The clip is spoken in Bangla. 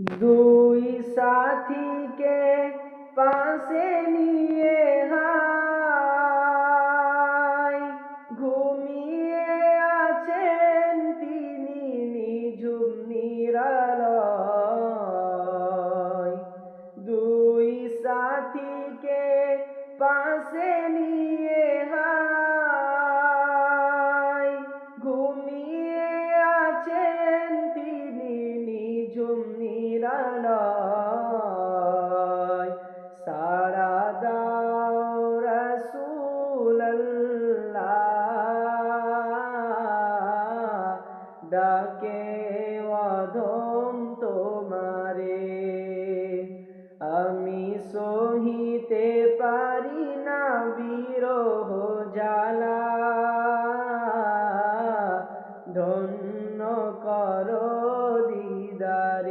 দুই সাথীকে পাশে নিয়ে হাই। ঘুমিয়ে আছেন তিনি নিঝুম নিরালয়। দুই সাথীকে পাশে নিয়ে হাই। ঘুমিয়ে আছেন তিনি নিঝুম নিরালয় সারা ডাকে অধম তোমারে। আমি সহিতে পারি না বিরহ জ্বালা। ধন্য কর দিদারে।